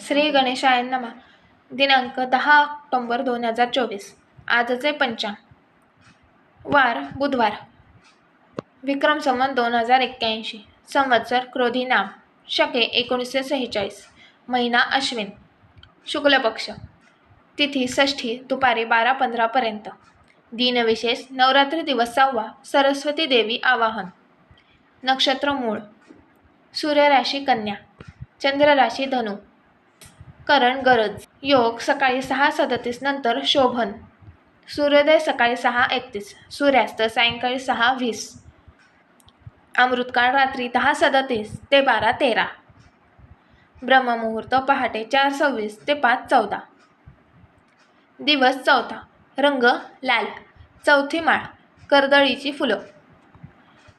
श्री गणेशाय नमा. दिनांक दहा ऑक्टोंबर दोन हजार चोवीस. आजचे पंचांग. वार बुधवार. विक्रम संवत दोन हजार एक्क्याऐंशी. संवत्सर क्रोधी नाम. शके एकोणीसशे सेहेचाळीस. महिना अश्विन. शुक्ल पक्ष. तिथी षष्ठी दुपारी बारा पंधरापर्यंत. दिनविशेष नवरात्री दिवस सहावा सरस्वती देवी आवाहन. नक्षत्र मूळ. सूर्यराशी कन्या. चंद्रराशी धनु. करण गरज. योग सकाळी सहा सदतीस नंतर शोभन. सूर्योदय सकाळी सहा एकतीस. सूर्यास्त सायंकाळी सहा वीस. अमृतकाळ रात्री दहा सदतीस ते बारा तेरा. ब्रह्ममुहूर्त पहाटे चार सव्वीस ते पाच चौदा. दिवस चौथा. रंग लाल. चौथी माळ. कर्दळीची फुलं.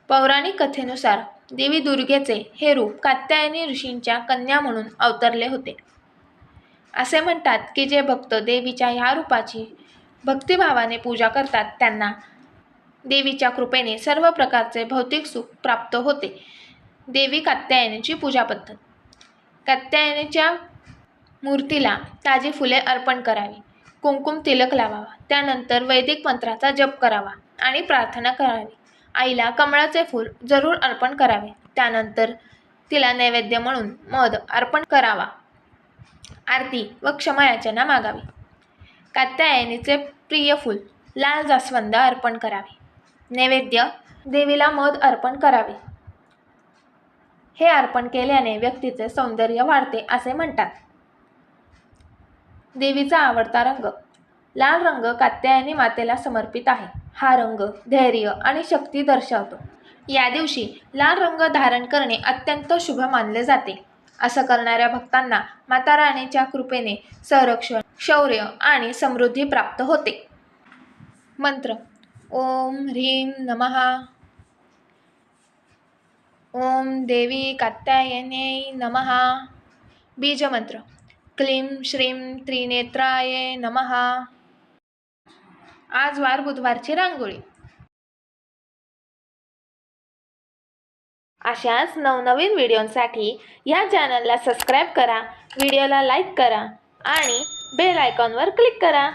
पौराणिक कथेनुसार देवी दुर्गेचे हे रूप कात्यायनी ऋषींच्या कन्या म्हणून अवतरले होते. असे म्हणतात की जे भक्त देवीच्या ह्या रूपाची भक्तिभावाने पूजा करतात त्यांना देवीच्या कृपेने सर्व प्रकारचे भौतिक सुख प्राप्त होते. देवी कात्यायनीची पूजा पद्धत. कात्यायनीच्या मूर्तीला ताजी फुले अर्पण करावी कुंकुम तिलक लावावा त्यानंतर वैदिक मंत्राचा जप करावा आणि प्रार्थना करावी. आईला कमळाचे फूल जरूर अर्पण करावे त्यानंतर तिला नैवेद्य म्हणून मध अर्पण करावा. आरती व क्षमायाचना मागावी. कात्यायनीचे प्रिय फूल लाल जास्वंद अर्पण करावे. नैवेद्य देवीला मध अर्पण करावे. हे अर्पण केल्याने व्यक्तीचे सौंदर्य वाढते असे म्हणतात. देवीचा आवडता रंग. लाल रंग कात्यायनी मातेला समर्पित आहे. हा रंग धैर्य आणि शक्ती दर्शवतो. या दिवशी लाल रंग धारण करणे अत्यंत शुभ मानले जाते. असं करणाऱ्या भक्तांना माता राणीच्या कृपेने संरक्षण शौर्य आणि समृद्धी प्राप्त होते. मंत्र. ओम ह्रीं नमहा ओम देवी कात्यायने नमहा बीजमंत्र. क्लीं श्रीं त्रिनेत्राय नमहा आज वार बुधवारची रांगोळी. अशाच नवनवीन व्हिडिओंसाठी या चॅनलला सबस्क्राईब करा व्हिडिओला लाईक करा आणि बेल आयकॉनवर क्लिक करा.